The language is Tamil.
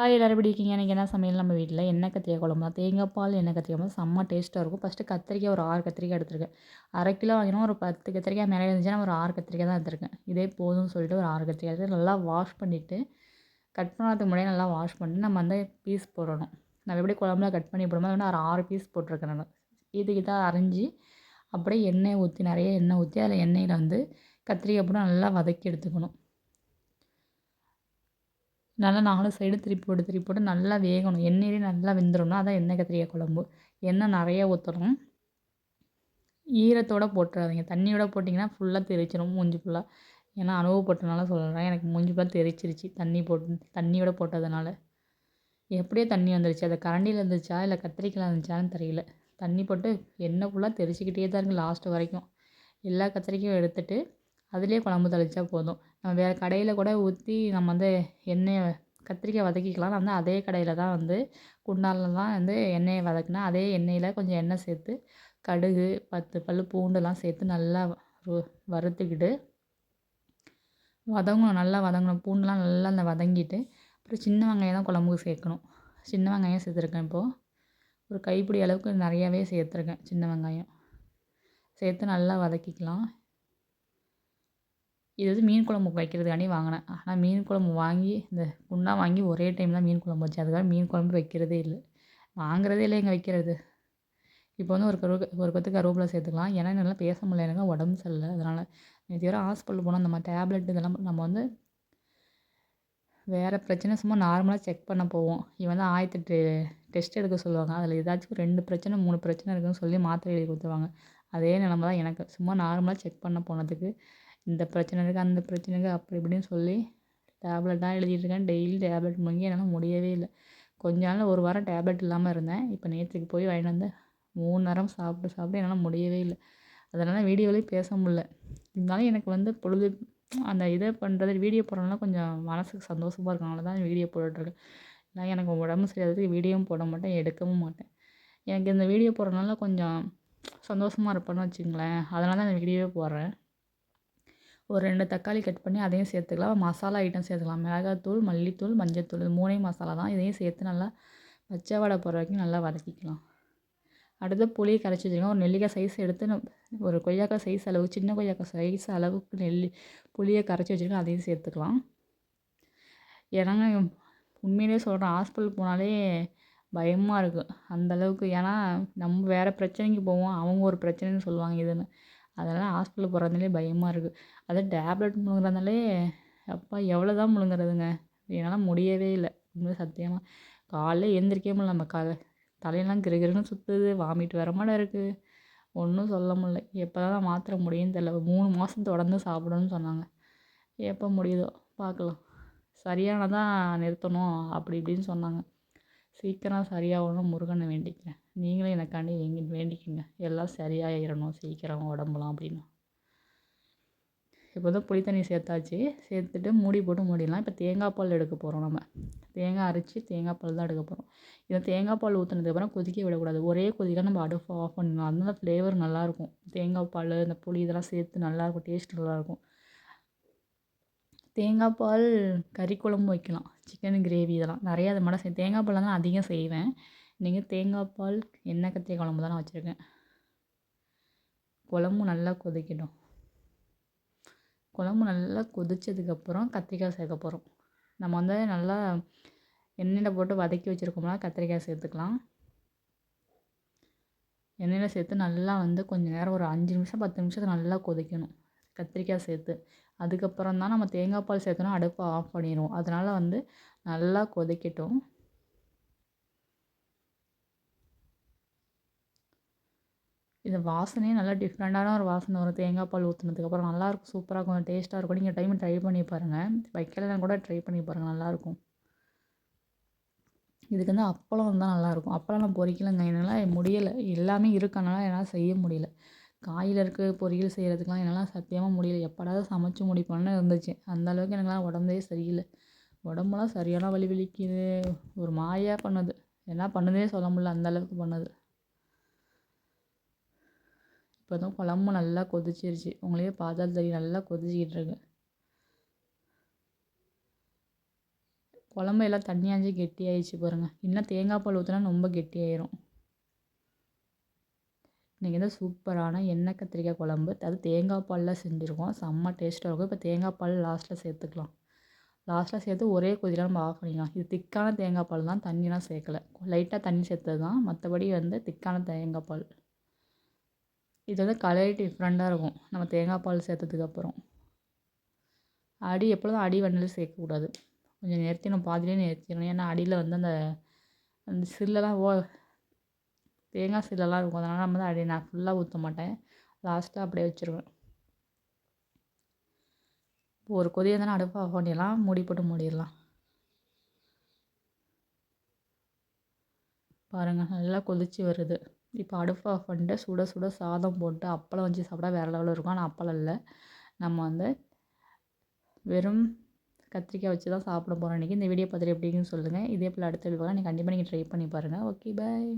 ஹாய் எல்லோரும் எப்படி இருக்கீங்க? எனக்கு என்ன சமையல் நம்ம வீட்டில் எண்ணெய் கத்திரிக்காய் குழம்பு தான் தேங்காய் பால் எண்ணெய் கத்திரிக்காய் குழம்பு. செம்ம டேஸ்ட்டாக இருக்கும். ஃபஸ்ட்டு கத்திரிக்காய் ஒரு ஆறு கத்திரிக்காய் எடுத்துருக்கேன். அரை கிலோ வாங்கினா ஒரு பத்து கத்திரிக்காய் மேலே இருந்துச்சுன்னா ஒரு ஆறு கத்திரிக்காய் தான் எடுத்துருக்கேன். இதே போதும்னு சொல்லிட்டு ஒரு ஆறு கத்திரிக்காய் எடுத்து நல்லா வாஷ் பண்ணிவிட்டு கட் பண்ணாததுக்கு முன்னாடி நல்லா வாஷ் பண்ணிட்டு நம்ம வந்து பீஸ் போடணும். நம்ம எப்படி குழம்புல கட் பண்ணி போடும்போது வந்து ஒரு ஆறு பீஸ் போட்டிருக்கேன் நான். இதுக்கு தான் அரைஞ்சி அப்படியே எண்ணெய் ஊற்றி நிறைய எண்ணெய் ஊற்றி அதில் எண்ணெயில் வந்து கத்திரிக்காய் போட்டு நல்லா வதக்கி எடுத்துக்கணும். நல்லா நாலு சைடும் திருப்பி போட்டு திருப்பி போட்டு நல்லா வேகணும். எண்ணெயிலே நல்லா வெந்துடணும் அதான் எண்ணெய் கத்திரிக்காய் குழம்பு. எண்ணெய் நிறைய ஊற்றணும் ஈரத்தோடு போட்டுறாதீங்க. தண்ணியோட போட்டிங்கன்னா ஃபுல்லாக தெரிச்சிடும் மூஞ்சி ஃபுல்லாக ஏன்னா அனுபவப்பட்டனால சொல்கிறேன் எனக்கு மூஞ்சி ஃபுல்லாக தெரிச்சிருச்சு தண்ணி போட்டு தண்ணியோட போட்டதுனால. எப்படியோ தண்ணி வந்துருச்சு. அது கரண்டியில் இருந்துச்சா இல்லை கத்திரிக்காயில் இருந்துச்சான்னு தெரியல. தண்ணி போட்டு எண்ணெய் ஃபுல்லாக தெரிச்சிக்கிட்டே தான் இருக்குது லாஸ்ட்டு வரைக்கும். எல்லா கத்திரிக்கையும் எடுத்துகிட்டு அதிலே குழம்பு தெளித்தா போதும். வேறு கடையில் கூட ஊற்றி நம்ம வந்து எண்ணெயை கத்திரிக்காய் வதக்கிக்கலாம். நான் வந்து அதே கடையில் தான் வந்து குண்டானில் தான் வந்து எண்ணெயை வதக்கினேன். அதே எண்ணெயில் கொஞ்சம் எண்ணெய் சேர்த்து கடுகு பத்து பல் பூண்டுலாம் சேர்த்து நல்லா வறுத்துக்கிட்டு வதங்கணும். நல்லா வதங்கணும். பூண்டுலாம் நல்லா அந்த வதங்கிட்டு அப்புறம் சின்ன வெங்காயம் தான் குழம்புக்கு சேர்க்கணும். சின்ன வெங்காயம் சேர்த்துருக்கேன் இப்போது ஒரு கைப்பிடி அளவுக்கு நிறையாவே சேர்த்துருக்கேன் சின்ன வெங்காயம். சேர்த்து நல்லா வதக்கிக்கலாம். இது வந்து மீன் குழம்பு வைக்கிறதுக்காண்டி வாங்கினேன். ஆனால் மீன் குழம்பு வாங்கி இந்த குண்டா வாங்கி ஒரே டைம் தான் மீன் குழம்பு வச்சேன். அதுக்காக மீன் குழம்பு வைக்கிறதே இல்லை. வாங்குறதே இல்லை எங்கே வைக்கிறது. இப்போ வந்து ஒரு கரு ஒரு பத்து கருவேப்பிலை சேர்த்துக்கலாம். ஏன்னா நல்லா பேச முடியல. எனக்கு உடம்பு சரியில்லை. அதனால் நேற்று வர ஹாஸ்பிட்டல் போனால் அந்த மாதிரி டேப்லெட் இதெல்லாம் நம்ம வந்து வேறு பிரச்சனை சும்மா நார்மலாக செக் பண்ண போவோம். இவன் வந்து ஆயிரத்தெட்டு டெஸ்ட் எடுக்க சொல்லுவாங்க. அதில் ஏதாச்சும் ரெண்டு பிரச்சனை மூணு பிரச்சனை இருக்குதுன்னு சொல்லி மாத்திரை எழுதி கொடுத்துருவாங்க. அதே நிலம தான் எனக்கு. சும்மா நார்மலாக செக் பண்ண போனதுக்கு இந்த பிரச்சனை இருக்குது அந்த பிரச்சனை இருக்குது அப்படி இப்படின்னு சொல்லி டேப்லெட்டாக தான் எழுதிட்டுருக்கேன் டெய்லி டேப்லெட் முங்கி என்னால் முடியவே இல்லை. கொஞ்ச நாள் ஒரு வாரம் டேப்லெட் இல்லாமல் இருந்தேன். இப்போ நேற்றுக்கு போய் வாங்கிட்டு வந்து மூணு நேரம் சாப்பிட்டு சாப்பிட்டு என்னால் முடியவே இல்லை. அதனால் வீடியோவிலேயே பேச முடில இருந்தாலும் எனக்கு வந்து பொழுது அந்த இதை பண்ணுறது வீடியோ போடுறதுனால கொஞ்சம் மனதுக்கு சந்தோஷமாக இருக்கனால தான் வீடியோ போட்டுட்ருக்கேன் நான் எனக்கு உடம்பு சரியாததுக்கு வீடியோவும் போட மாட்டேன் எடுக்கவும் மாட்டேன். எனக்கு இந்த வீடியோ போடுறதுனால கொஞ்சம் சந்தோஷமாக இருப்பேன்னு வச்சுங்களேன். அதனால தான் இந்த வீடியோவே போடுறேன். ஒரு ரெண்டு தக்காளி கட் பண்ணி அதையும் சேர்த்துக்கலாம். மசாலா ஐட்டம் சேர்த்துக்கலாம். மிளகாத்தூள் மல்லித்தூள் மஞ்சத்தூள் இது மூணே மசாலா தான். இதையும் சேர்த்து நல்லா பச்சை வடை போடுற வரைக்கும் நல்லா வதக்கிக்கலாம். அடுத்து புளியை கரைச்சி வச்சுருக்கோம் ஒரு நெல்லிக்காய் சைஸ் எடுத்து ஒரு கொய்யாக்காய் சைஸ் அளவு சின்ன கொய்யாக்காய் சைஸ் அளவுக்கு நெல்லி புளியை கரைச்சி வச்சுருக்கோம் அதையும் சேர்த்துக்கலாம். ஏன்னா உண்மையிலே சொல்கிறேன் ஹாஸ்பிட்டல் போனாலே பயமாக இருக்கும் அந்தளவுக்கு ஏன்னா நம்ம வேறு பிரச்சனைக்கு போவோம். அவங்க ஒரு பிரச்சனைன்னு சொல்லுவாங்க இதுன்னு. அதனால் ஹாஸ்பிட்டல் போகிறதுனாலே பயமாக இருக்குது அதுவும் டேப்லெட் முழுங்குறதுனாலே அப்பா எவ்வளோ தான் முழுங்குறதுங்க. என்னால் முடியவே இல்லை. உண்மையாக சத்தியமாக காலைல எழுந்திரிக்கவே முடியல நம்ம க தலையெல்லாம் கிருகிருன்னு சுற்றுது வாமிட் வர மாதிரி இருக்குது ஒன்றும் சொல்ல முடில எப்போ தான் மாத்திரை முடியும்னு தெரில மூணு மாதம் தொடர்ந்து சாப்பிடணும்னு சொன்னாங்க. எப்போ முடியுதோ பார்க்கலாம். சரியானதான் நிறுத்தணும். அப்படி இப்படின்னு சொன்னாங்க. சீக்கிரம் சரியாகணும் முருகனை வேண்டிக்கிறேன். நீங்களும் எனக்காண்டி எங்க வேண்டிக்கோங்க. எல்லாம் சரியாயிடணும் சீக்கிரம் உடம்புலாம் அப்படின்னு. இப்போ வந்து புளி தண்ணி சேர்த்தாச்சு. சேர்த்துட்டு மூடி போட்டு மூடிடலாம். இப்போ தேங்காய் பால் எடுக்க போகிறோம் நம்ம. தேங்காய் அரைச்சி தேங்காய் பால் தான் எடுக்க போகிறோம் இதை தேங்காய் பால் ஊற்றுனதுக்கப்புறம் கொதிக்க விடக்கூடாது. ஒரே கொதிக்க நம்ம அடுப்பு ஆஃப் பண்ணிடலாம் அதனால ஃப்ளேவர் நல்லாயிருக்கும் தேங்காய் பால் இந்த புளி இதெல்லாம் சேர்த்து நல்லாயிருக்கும் டேஸ்ட் நல்லாயிருக்கும் தேங்காய் பால் கறி குழம்பு வைக்கலாம். சிக்கன் கிரேவி இதெல்லாம். நிறையா அது மட்டும் செய் தேங்காய் பால் தான் அதிகம் செய்வேன். இன்றைக்கி தேங்காய் பால் எண்ணெய் கத்திரி குழம்பு தான் நான் வச்சுருக்கேன். குழம்பு நல்லா கொதிக்கட்டும். குழம்பு நல்லா கொதித்ததுக்கப்புறம் கத்திரிக்காய் சேர்க்க போகிறோம் நம்ம வந்து நல்லா எண்ணெயில் போட்டு வதக்கி வச்சுருக்கோம்னா கத்திரிக்காய் சேர்த்துக்கலாம். எண்ணெயில் சேர்த்து நல்லா வந்து கொஞ்சம் நேரம் ஒரு அஞ்சு நிமிஷம் பத்து நிமிஷத்துக்கு நல்லா கொதிக்கணும். கத்திரிக்காய் சேர்த்து. அதுக்கப்புறம் தான் நம்ம தேங்காய் பால் சேர்த்தோன்னா அடுப்பை ஆஃப் பண்ணிடுவோம். அதனால் வந்து நல்லா கொதிக்கட்டும். இந்த வாசனையே நல்லா டிஃப்ரெண்ட்டான ஒரு வாசனை வரும். தேங்காய் பால் ஊற்றுனதுக்கப்புறம் நல்லாயிருக்கும் சூப்பராக இருக்கும். டேஸ்ட்டாக இருக்கும். நீங்கள் டைம் ட்ரை பண்ணி பாருங்கள் வைக்கலாம் கூட ட்ரை பண்ணி பாருங்கள் நல்லாயிருக்கும் இதுக்கு வந்து அப்பளம் தான் நல்லாயிருக்கும் அப்பளம் நான் பொரிக்கலைங்க என்னால் முடியலை. எல்லாமே இருக்கனால என்னால் செய்ய முடியல. காயில் இருக்க பொரியல் செய்கிறதுக்குலாம் என்னால் சத்தியமாக முடியல. எப்படாவது சமைச்சு முடிப்போன்னு இருந்துச்சு. அந்த அளவுக்கு எனக்குலாம் உடம்பே சரியில்லை. உடம்புலாம் சரியான வலி வலிக்குது ஒரு மாயாக பண்ணுது. என்ன பண்ணுதே சொல்ல முடியல. அந்த அளவுக்கு பண்ணுது. இப்போ தான் குழம்பு நல்லா கொதிச்சிருச்சு. உங்களையே பார்த்தா தெரியும். நல்லா கொதிச்சிக்கிட்டு இருக்கு. குழம்பு எல்லாம் தண்ணியாஞ்சி கெட்டியாயிடுச்சு பாருங்கள் இன்னும் தேங்காய் பால் ஊற்றினா ரொம்ப கெட்டியாயிரும். இன்றைக்கி வந்து சூப்பரான எண்ணெய் கத்திரிக்காய் குழம்பு. அது தேங்காய் பாலில் செஞ்சுருக்கோம். செம்ம டேஸ்ட்டாக இருக்கும். இப்போ தேங்காய் பால் லாஸ்ட்டில் சேர்த்துக்கலாம். லாஸ்ட்டில் சேர்த்து ஒரே கொதியில் நம்ம ஆஃப் பண்ணிக்கலாம். இது திக்கான தேங்காய் பால் தான். தண்ணிலாம் சேர்க்கல. லைட்டாக தண்ணி சேர்த்தது தான். மற்றபடி வந்து திக்கான தேங்காய் பால். இது வந்து கலர் டிஃப்ரெண்ட்டாக இருக்கும். நம்ம தேங்காய் பால் சேர்த்ததுக்கப்புறம் அடி எப்பொழுதும் அடி வண்டியில் சேர்க்கக்கூடாது. கொஞ்சம் நிறுத்திடணும் பாதிலே நிறுத்திடணும் ஏன்னா அடியில் வந்து அந்த அந்த சில்லெலாம் ஓ தேங்காய் சீலெல்லாம் இருக்கும். அதனால் நம்ம வந்து அடி நான் ஃபுல்லாக ஊற்ற மாட்டேன். லாஸ்ட்டாக அப்படியே வச்சுருவேன். ஒரு கொதி வந்தோடனே அடுப்பை ஆஃப் பண்ணிடலாம். மூடி போட்டு மூடிடலாம். பாருங்கள் நல்லா கொதிச்சு வருது. இப்போ அடுப்பை ஆஃப் பண்ணிட்டு சுட சுட சாதம் போட்டு அப்பளம் வச்சு சாப்பிட்டா வேறு லெவலில் இருக்கும். ஆனால் அப்பளம் இல்லை. நம்ம வந்து வெறும் கத்திரிக்காய் வச்சு தான் சாப்பிட போகிறோம் இன்றைக்கி இந்த வீடியோ பார்த்துட்டு எப்படின்னு சொல்லுங்கள் இதே போல் அடுத்த வீடியோ நீங்கள் கண்டிப்பாக நீங்கள் ட்ரை பண்ணி பாருங்கள் ஓகே பாய்